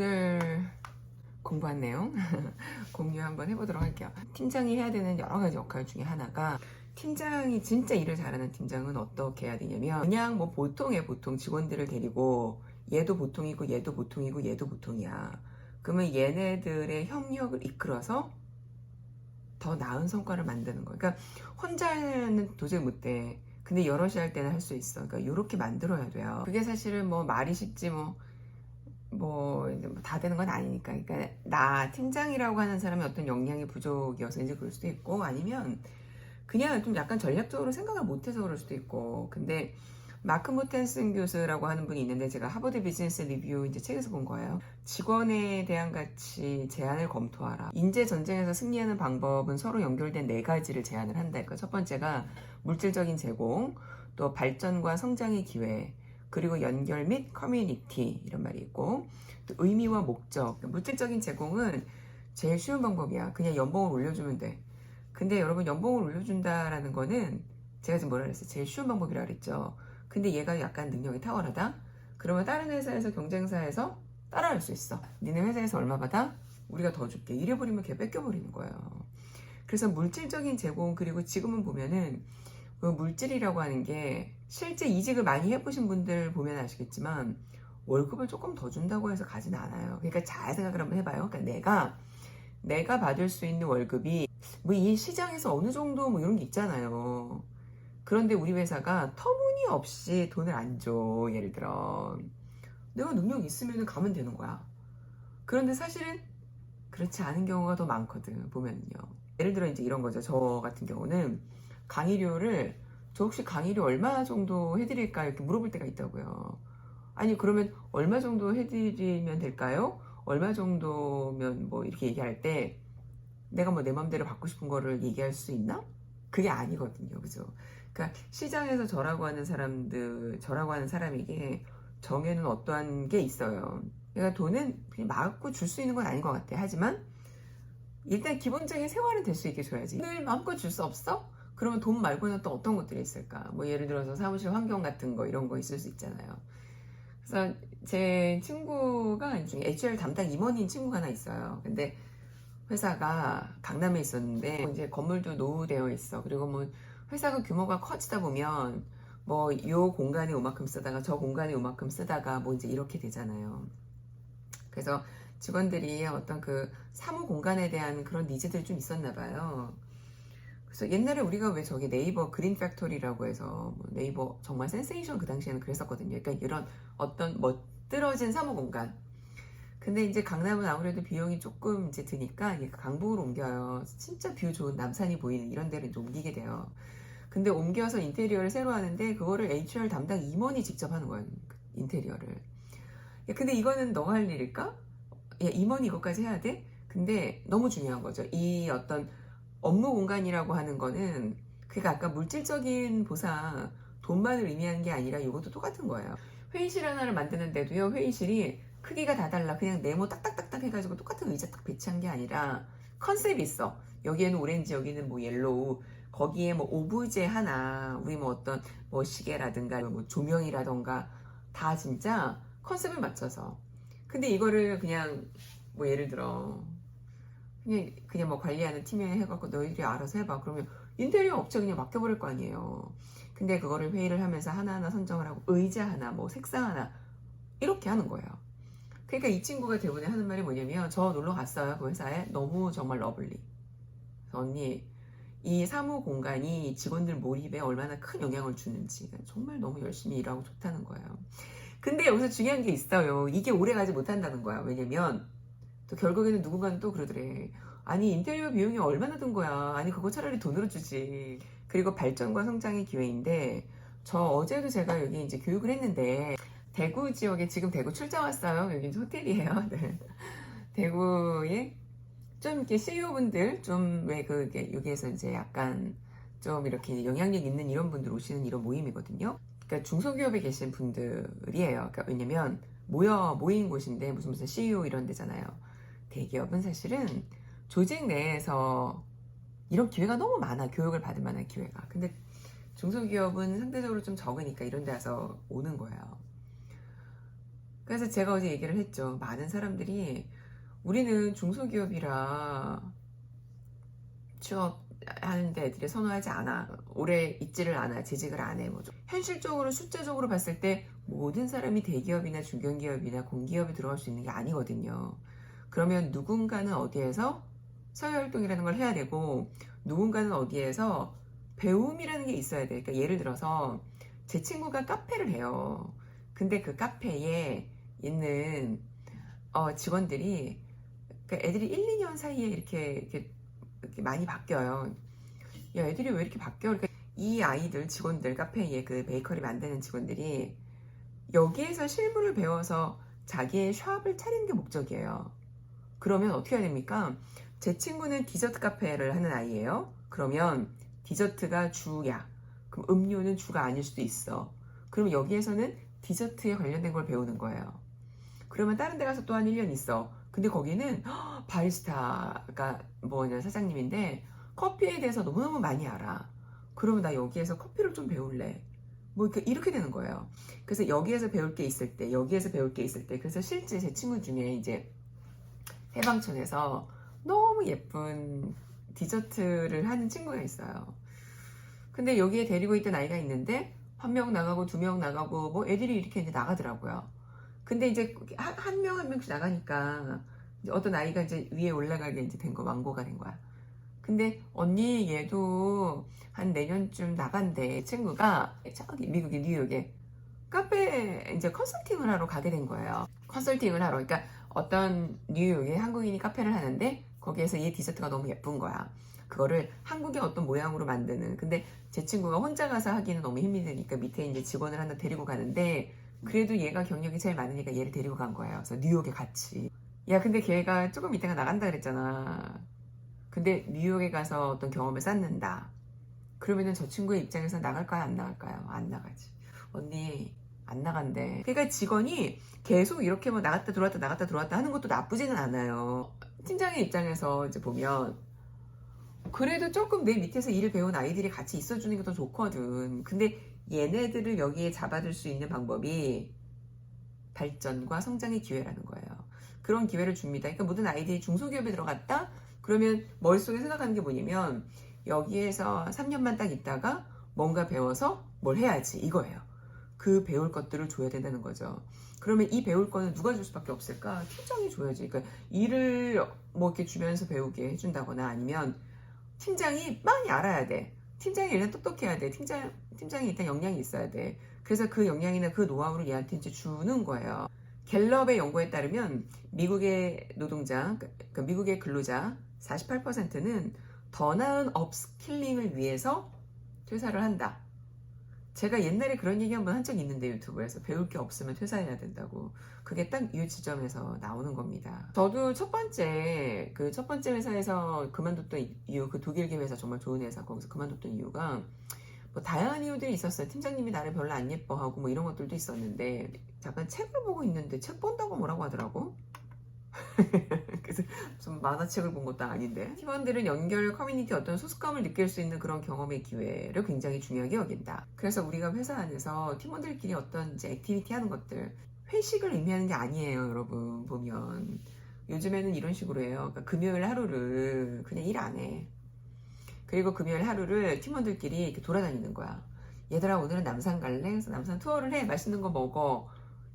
오늘 공부한 내용 공유 한번 해보도록 할게요. 팀장이 해야 되는 여러 가지 역할 중에 하나가 팀장이 진짜 일을 잘하는 팀장은 어떻게 해야 되냐면 그냥 뭐 보통의 보통 직원들을 데리고 얘도 보통이고 얘도 보통이고 얘도 보통이야. 그러면 얘네들의 협력을 이끌어서 더 나은 성과를 만드는 거야. 그러니까 혼자는 도저히 못 돼. 근데 여럿이 할 때는 할 수 있어. 그러니까 이렇게 만들어야 돼요. 그게 사실은 뭐 말이 쉽지 뭐. 뭐 다 되는 건 아니니까. 그러니까 나 팀장이라고 하는 사람이 어떤 역량이 부족이어서 이제 그럴 수도 있고 아니면 그냥 좀 약간 전략적으로 생각을 못해서 그럴 수도 있고. 근데 마크 모텐슨 교수라고 하는 분이 있는데 제가 하버드 비즈니스 리뷰 이제 책에서 본 거예요. 직원에 대한 가치 제안을 검토하라. 인재 전쟁에서 승리하는 방법은 서로 연결된 네 가지를 제안을 한다. 그러니까 첫 번째가 물질적인 제공, 또 발전과 성장의 기회, 그리고 연결 및 커뮤니티 이런 말이 있고 또 의미와 목적. 물질적인 제공은 제일 쉬운 방법이야. 그냥 연봉을 올려주면 돼. 근데 여러분 연봉을 올려준다라는 거는 제가 지금 뭐라 그랬어요? 제일 쉬운 방법이라 그랬죠. 근데 얘가 약간 능력이 탁월하다? 그러면 다른 회사에서 경쟁사에서 따라할 수 있어. 니네 회사에서 얼마 받아? 우리가 더 줄게. 이래버리면 걔 뺏겨버리는 거예요. 그래서 물질적인 제공 그리고 지금은 보면은 그 물질이라고 하는 게 실제 이직을 많이 해보신 분들 보면 아시겠지만 월급을 조금 더 준다고 해서 가진 않아요. 그러니까 잘 생각을 한번 해봐요. 그러니까 내가 내가 받을 수 있는 월급이 뭐 이 시장에서 어느 정도 뭐 이런 게 있잖아요. 그런데 우리 회사가 터무니없이 돈을 안 줘. 예를 들어 내가 능력 있으면 가면 되는 거야. 그런데 사실은 그렇지 않은 경우가 더 많거든 보면요. 예를 들어 이제 이런 거죠. 저 같은 경우는 강의료를 저 혹시 강의료 얼마 정도 해드릴까요? 이렇게 물어볼 때가 있다고요. 아니 그러면 얼마 정도 해드리면 될까요? 얼마 정도면 뭐 이렇게 얘기할 때 내가 뭐 내 맘대로 받고 싶은 거를 얘기할 수 있나? 그게 아니거든요. 그죠? 그러니까 시장에서 저라고 하는 사람들, 저라고 하는 사람에게 정해놓은 어떠한 게 있어요. 그러니까 돈은 그냥 마구 줄수 있는 건 아닌 것 같아. 하지만 일단 기본적인 생활은 될 수 있게 줘야지. 늘 마음껏 줄 수 없어? 그러면 돈 말고는 또 어떤 것들이 있을까? 뭐 예를 들어서 사무실 환경 같은 거 이런 거 있을 수 있잖아요. 그래서 제 친구가 중에 HR 담당 임원인 친구가 하나 있어요. 근데 회사가 강남에 있었는데 이제 건물도 노후되어 있어. 그리고 뭐 회사가 규모가 커지다 보면 뭐 요 공간에 요만큼 쓰다가 저 공간에 요만큼 쓰다가 뭐 이제 이렇게 되잖아요. 그래서 직원들이 어떤 그 사무 공간에 대한 그런 니즈들이 좀 있었나 봐요. 그래서 옛날에 우리가 왜 저기 네이버 그린 팩토리라고 해서 뭐 네이버 정말 센세이션 그 당시에는 그랬었거든요. 그러니까 이런 어떤 멋들어진 사무 공간. 근데 이제 강남은 아무래도 비용이 조금 이제 드니까 강북으로 옮겨요. 진짜 뷰 좋은 남산이 보이는 이런 데를 옮기게 돼요. 근데 옮겨서 인테리어를 새로 하는데 그거를 HR 담당 임원이 직접 하는 거예요. 인테리어를. 야, 근데 이거는 너가 할 일일까? 야, 임원이 이것까지 해야 돼? 근데 너무 중요한 거죠. 이 어떤 업무 공간이라고 하는 거는 그러니까 아까 물질적인 보상 돈만을 의미하는 게 아니라 이것도 똑같은 거예요. 회의실 하나를 만드는데도요. 회의실이 크기가 다 달라. 그냥 네모 딱딱딱딱 해가지고 똑같은 의자 딱 배치한 게 아니라 컨셉이 있어. 여기에는 오렌지, 여기는 뭐 옐로우. 거기에 뭐 오브제 하나, 우리 뭐 어떤 뭐 시계라든가 뭐 조명이라던가 다 진짜 컨셉을 맞춰서. 근데 이거를 그냥 뭐 예를 들어 그냥 그냥 뭐 관리하는 팀에 해갖고 너희들이 알아서 해봐. 그러면 인테리어 업체 그냥 맡겨버릴 거 아니에요. 근데 그거를 회의를 하면서 하나하나 선정을 하고 의자 하나, 뭐 색상 하나 이렇게 하는 거예요. 그러니까 이 친구가 대부분 하는 말이 뭐냐면 저 놀러 갔어요 그 회사에 너무 정말 러블리. 언니 이 사무 공간이 직원들 몰입에 얼마나 큰 영향을 주는지 정말 너무 열심히 일하고 좋다는 거예요. 근데 여기서 중요한 게 있어요. 이게 오래 가지 못한다는 거야. 왜냐면 또 결국에는 누군가는 또 그러더래. 아니 인테리어 비용이 얼마나 든 거야. 아니 그거 차라리 돈으로 주지. 그리고 발전과 성장의 기회인데 저 어제도 제가 여기 이제 교육을 했는데 대구 지역에 지금 대구 출장 왔어요. 여기 호텔이에요. 네. 대구에 좀 이렇게 CEO분들 좀 왜 그게 여기에서 이제 약간 좀 이렇게 영향력 있는 이런 분들 오시는 이런 모임이거든요. 그러니까 중소기업에 계신 분들이에요. 그러니까 왜냐면 모여 모인 곳인데 무슨 무슨 CEO 이런 데잖아요. 대기업은 사실은 조직 내에서 이런 기회가 너무 많아. 교육을 받을 만한 기회가. 근데 중소기업은 상대적으로 좀 적으니까 이런 데 와서 오는 거예요. 그래서 제가 어제 얘기를 했죠. 많은 사람들이 우리는 중소기업이라 취업하는데 애들이 선호하지 않아. 오래 있지를 않아. 재직을 안 해. 뭐 좀. 현실적으로 숫자적으로 봤을 때 모든 사람이 대기업이나 중견기업이나 공기업에 들어갈 수 있는 게 아니거든요. 그러면 누군가는 어디에서 사회활동이라는 걸 해야 되고 누군가는 어디에서 배움이라는 게 있어야 돼. 그러니까 예를 들어서 제 친구가 카페를 해요. 근데 그 카페에 있는 어, 직원들이 그러니까 애들이 1, 2년 사이에 이렇게, 이렇게, 이렇게 많이 바뀌어요. 야, 애들이 왜 이렇게 바뀌어? 그러니까 이 아이들 직원들 카페에 그 베이커리 만드는 직원들이 여기에서 실무를 배워서 자기의 샵을 차리는 게 목적이에요. 그러면 어떻게 해야 됩니까? 제 친구는 디저트 카페를 하는 아이예요. 그러면 디저트가 주야. 그럼 음료는 주가 아닐 수도 있어. 그럼 여기에서는 디저트에 관련된 걸 배우는 거예요. 그러면 다른 데 가서 또 한 1년 있어. 근데 거기는 헉, 바리스타가 뭐냐 사장님인데 커피에 대해서 너무너무 많이 알아. 그러면 나 여기에서 커피를 좀 배울래. 뭐 이렇게, 이렇게 되는 거예요. 그래서 여기에서 배울 게 있을 때, 여기에서 배울 게 있을 때, 그래서 실제 제 친구 중에 이제 해방촌에서 너무 예쁜 디저트를 하는 친구가 있어요. 근데 여기에 데리고 있던 아이가 있는데 한 명 나가고 두 명 나가고 뭐 애들이 이렇게 이제 나가더라고요. 근데 이제 한 명한 명씩 나가니까 어떤 아이가 이제 위에 올라가게 이제 된거 완고가 된 거야. 근데 언니 얘도 한 내년쯤 나간대 친구가 저기 미국의 뉴욕에 카페 이제 컨설팅을 하러 가게 된 거예요. 컨설팅을 하러 그러니까 어떤 뉴욕에 한국인이 카페를 하는데 거기에서 얘 디저트가 너무 예쁜 거야. 그거를 한국의 어떤 모양으로 만드는. 근데 제 친구가 혼자 가서 하기는 너무 힘이 드니까 밑에 이제 직원을 하나 데리고 가는데 그래도 얘가 경력이 제일 많으니까 얘를 데리고 간 거예요. 그래서 뉴욕에 같이. 야, 근데 걔가 조금 이따가 나간다 그랬잖아. 근데 뉴욕에 가서 어떤 경험을 쌓는다. 그러면은 저 친구의 입장에서 나갈까요? 안 나갈까요? 안 나가지. 언니, 안 나간대. 그러니까 직원이 계속 이렇게 뭐 나갔다 들어왔다 나갔다 들어왔다 하는 것도 나쁘지는 않아요. 팀장의 입장에서 이제 보면 그래도 조금 내 밑에서 일을 배운 아이들이 같이 있어주는 게 더 좋거든. 근데 얘네들을 여기에 잡아둘 수 있는 방법이 발전과 성장의 기회라는 거예요. 그런 기회를 줍니다. 그러니까 모든 아이들이 중소기업에 들어갔다? 그러면 머릿속에 생각하는 게 뭐냐면 여기에서 3년만 딱 있다가 뭔가 배워서 뭘 해야지 이거예요. 그 배울 것들을 줘야 된다는 거죠. 그러면 이 배울 거는 누가 줄 수밖에 없을까? 팀장이 줘야지. 그러니까 일을 뭐 이렇게 주면서 배우게 해준다거나 아니면 팀장이 많이 알아야 돼. 팀장이 일단 똑똑해야 돼. 팀장, 팀장이 일단 역량이 있어야 돼. 그래서 그 역량이나 그 노하우를 얘한테 이제 주는 거예요. 갤럽의 연구에 따르면 미국의 노동자, 그 미국의 근로자 48%는 더 나은 업스킬링을 위해서 퇴사를 한다. 제가 옛날에 그런 얘기 한번 한 적이 있는데 유튜브에서 배울 게 없으면 퇴사해야 된다고 그게 딱 이 지점에서 나오는 겁니다. 저도 첫 번째 그 첫 번째 회사에서 그만뒀던 이유 그 독일계 회사 정말 좋은 회사 거기서 그만뒀던 이유가 뭐 다양한 이유들이 있었어요. 팀장님이 나를 별로 안 예뻐하고 뭐 이런 것들도 있었는데 잠깐 책을 보고 있는데 책 본다고 뭐라고 하더라고. 그래서 좀 만화책을 본 것도 아닌데 팀원들은 연결 커뮤니티 어떤 소속감을 느낄 수 있는 그런 경험의 기회를 굉장히 중요하게 여긴다. 그래서 우리가 회사 안에서 팀원들끼리 어떤 이제 액티비티 하는 것들 회식을 의미하는 게 아니에요, 여러분 보면 요즘에는 이런 식으로 해요. 그러니까 금요일 하루를 그냥 일 안 해. 그리고 금요일 하루를 팀원들끼리 이렇게 돌아다니는 거야. 얘들아 오늘은 남산 갈래? 그래서 남산 투어를 해. 맛있는 거 먹어.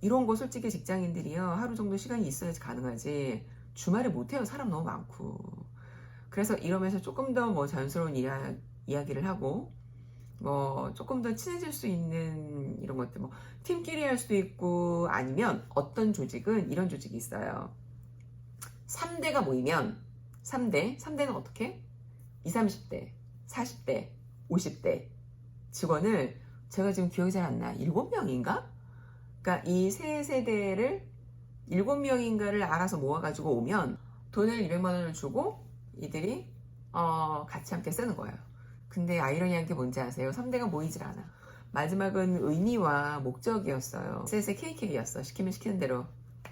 이런 거 솔직히 직장인들이요 하루 정도 시간이 있어야지 가능하지 주말에 못해요 사람 너무 많고 그래서 이러면서 조금 더 뭐 자연스러운 이야, 이야기를 하고 뭐 조금 더 친해질 수 있는 이런 것들 뭐 팀끼리 할 수도 있고 아니면 어떤 조직은 이런 조직이 있어요 3대가 모이면 3대 3대는 어떻게? 20, 30대 40대 50대 직원을 제가 지금 기억이 잘 안 나. 7명인가? 그러니까 이 세 세대를 일곱 명인가를 알아서 모아가지고 오면 돈을 200만 원을 주고 이들이 어, 같이 함께 쓰는 거예요. 근데 아이러니한 게 뭔지 아세요? 3대가 모이질 않아. 마지막은 의미와 목적이었어요. 셋의 KK였어. 시키면 시키는 대로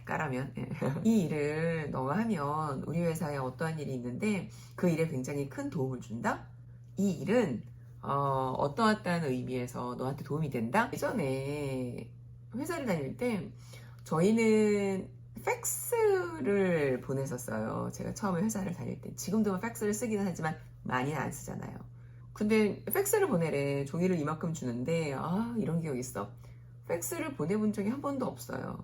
까라면. 예. 이 일을 너가 하면 우리 회사에 어떠한 일이 있는데 그 일에 굉장히 큰 도움을 준다? 이 일은 어, 어떠한 의미에서 너한테 도움이 된다? 예전에 회사를 다닐 때 저희는 팩스를 보냈었어요. 제가 처음에 회사를 다닐 때. 지금도 팩스를 쓰기는 하지만 많이는 안 쓰잖아요. 근데 팩스를 보내래. 종이를 이만큼 주는데, 아, 이런 기억 있어. 팩스를 보내본 적이 한 번도 없어요.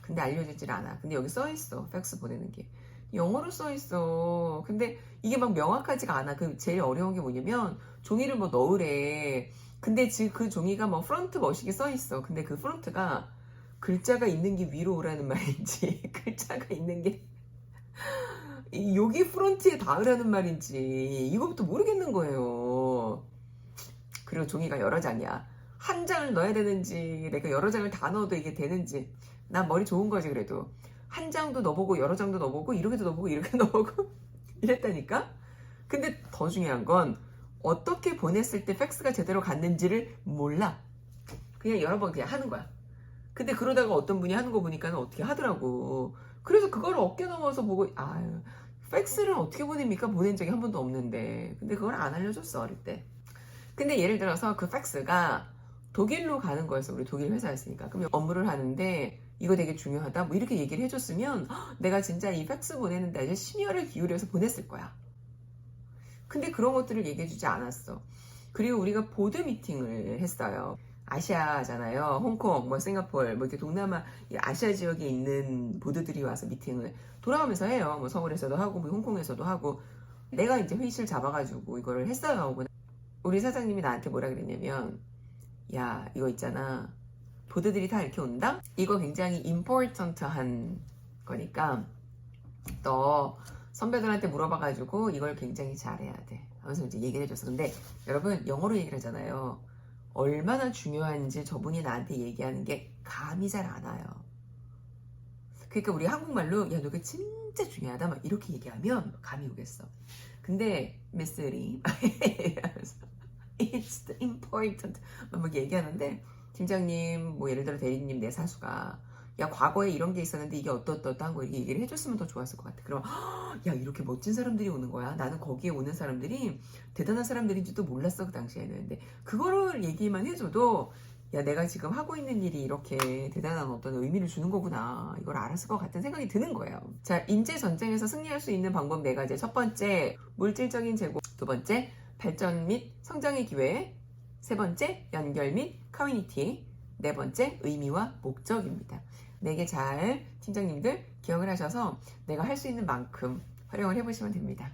근데 알려지질 않아. 근데 여기 써 있어. 팩스 보내는 게. 영어로 써 있어. 근데 이게 막 명확하지가 않아. 그 제일 어려운 게 뭐냐면 종이를 뭐 넣으래. 근데 지금 그 종이가 뭐 프런트 멋있게 써 있어. 근데 그 프런트가 글자가 있는 게 위로 오라는 말인지 글자가 있는 게 이- 여기 프런트에 닿으라는 말인지 이거부터 모르겠는 거예요. 그리고 종이가 여러 장이야. 한 장을 넣어야 되는지 내가 여러 장을 다 넣어도 이게 되는지 난 머리 좋은 거지 그래도 한 장도 넣어보고 여러 장도 넣어보고 이렇게도 넣어보고 이렇게 넣어보고 이랬다니까 근데 더 중요한 건 어떻게 보냈을 때 팩스가 제대로 갔는지를 몰라 그냥 여러 번 그냥 하는 거야 근데 그러다가 어떤 분이 하는 거 보니까 어떻게 하더라고 그래서 그걸 어깨 넘어서 보고 아유 팩스를 어떻게 보냅니까 보낸 적이 한 번도 없는데 근데 그걸 안 알려줬어 어릴 때 근데 예를 들어서 그 팩스가 독일로 가는 거였어. 우리 독일 회사였으니까. 그럼 업무를 하는데 이거 되게 중요하다. 뭐 이렇게 얘기를 해줬으면 헉, 내가 진짜 이 팩스 보내는데 아주 심혈을 기울여서 보냈을 거야. 근데 그런 것들을 얘기해주지 않았어. 그리고 우리가 보드 미팅을 했어요. 아시아잖아요. 홍콩, 뭐 싱가포르, 뭐 이렇게 동남아, 이 아시아 지역에 있는 보드들이 와서 미팅을 돌아가면서 해요. 뭐 서울에서도 하고, 뭐 홍콩에서도 하고. 내가 이제 회의실 잡아가지고 이거를 했어요. 우리 사장님이 나한테 뭐라 그랬냐면, 야, 이거 있잖아. 보드들이 다 이렇게 온다? 이거 굉장히 important한 거니까, 너 선배들한테 물어봐가지고 이걸 굉장히 잘해야 돼. 하면서 이제 얘기를 해줬어. 근데 여러분, 영어로 얘기를 하잖아요. 얼마나 중요한지 저분이 나한테 얘기하는 게 감이 잘 안 와요. 그러니까 우리 한국말로, 야, 너게 진짜 중요하다. 막 이렇게 얘기하면 감이 오겠어. 근데, 미스리. 이러면서 It's important. 막 얘기하는데 팀장님, 뭐 예를 들어 대리님 내 사수가 야 과거에 이런 게 있었는데 이게 거 이렇게 얘기를 해줬으면 더 좋았을 것 같아. 그럼 "헉, 야 이렇게 멋진 사람들이 오는 거야. 나는 거기에 오는 사람들이 대단한 사람들인지도 몰랐어 그 당시에는. 근데 그거를 얘기만 해줘도 야 내가 지금 하고 있는 일이 이렇게 대단한 어떤 의미를 주는 거구나. 이걸 알았을 것 같은 생각이 드는 거예요. 자 인재 전쟁에서 승리할 수 있는 방법 네 가지. 첫 번째 물질적인 제고. 두 번째 발전 및 성장의 기회. 세 번째, 연결 및 커뮤니티. 네 번째, 의미와 목적입니다. 네개잘 팀장님들 기억을 하셔서 내가 할 수 있는 만큼 활용을 해보시면 됩니다.